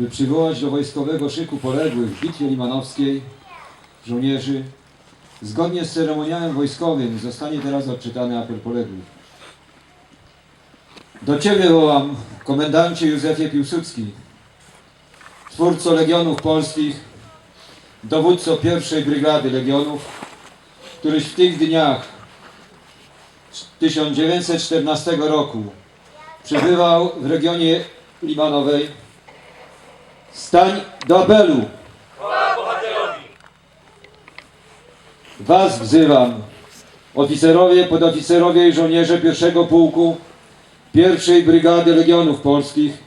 by przywołać do wojskowego szyku poległych w bitwie limanowskiej żołnierzy. Zgodnie z ceremoniałem wojskowym zostanie teraz odczytany apel poległych. Do Ciebie wołam, komendancie Józefie Piłsudski, twórco Legionów Polskich, dowódco pierwszej brygady Legionów, któryś w tych dniach 1914 roku przebywał w regionie Limanowej. Stań do apelu! Was wzywam, oficerowie, podoficerowie i żołnierze pierwszego pułku pierwszej brygady Legionów Polskich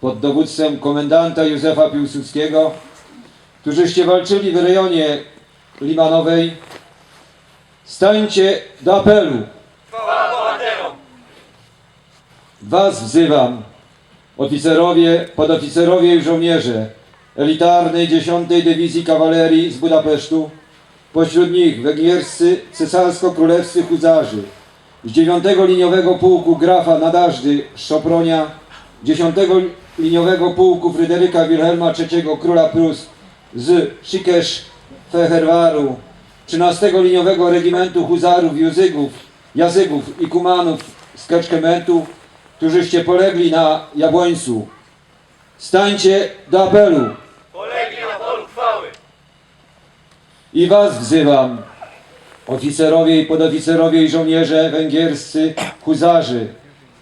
pod dowództwem komendanta Józefa Piłsudskiego, którzyście walczyli w rejonie Limanowej. Stańcie do apelu! Was wzywam, oficerowie, podoficerowie i żołnierze elitarnej 10 Dywizji Kawalerii z Budapesztu, pośród nich węgierscy cesarsko-królewscy huzarzy z 9 liniowego pułku grafa Nadażdy Szopronia, 10 liniowego pułku Fryderyka Wilhelma III króla Prus z Sikesz Feherwaru, 13 liniowego regimentu huzarów Juzygów, Jazygów i Kumanów z Keczkementu, którzyście polegli na Jabłońcu. Stańcie do apelu Polegli na polu chwały. i was wzywam, oficerowie i podoficerowie i żołnierze węgierscy, huzarzy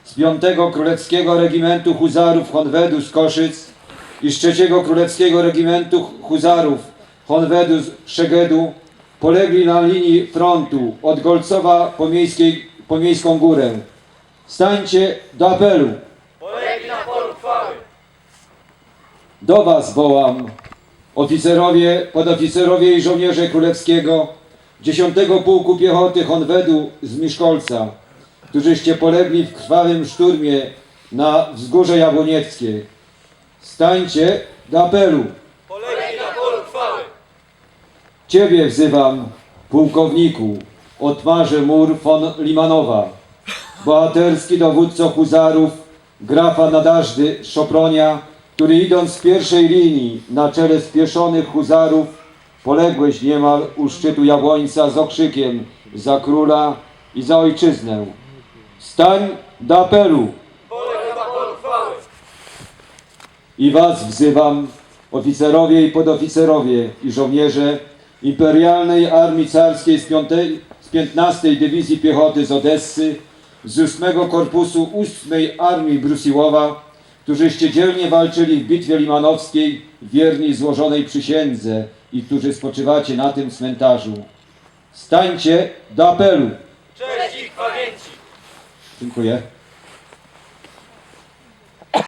z 5 Królewskiego Regimentu Huzarów Honwedu z Koszyc i z 3 Królewskiego Regimentu Huzarów Honwedu z Szegedu polegli na linii frontu od Golcowa po, miejskiej, po Miejską Górę. Stańcie do apelu. Polegli na polu chwały. Do Was wołam, oficerowie, podoficerowie i żołnierze królewskiego 10 Pułku Piechoty Honwedu z Miszkolca, którzyście polegli w krwawym szturmie na wzgórze Jabłonieckie. Stańcie do apelu. Polegli na polu chwały. Ciebie wzywam, pułkowniku, Otmarze Mur von Limanowa, bohaterski dowódco huzarów, grafa Nadażdy Szopronia, który idąc z pierwszej linii na czele spieszonych huzarów, poległeś niemal u szczytu Jabłońca z okrzykiem za króla i za ojczyznę. Stań do apelu! I was wzywam, oficerowie i podoficerowie i żołnierze Imperialnej Armii Carskiej z, 5, z 15 Dywizji Piechoty z Odessy, z 8 Korpusu 8 Armii Brusiłowa, którzyście dzielnie walczyli w bitwie limanowskiej, wierni złożonej przysiędze i którzy spoczywacie na tym cmentarzu. Stańcie do apelu. Cześć ich pamięci. Dziękuję.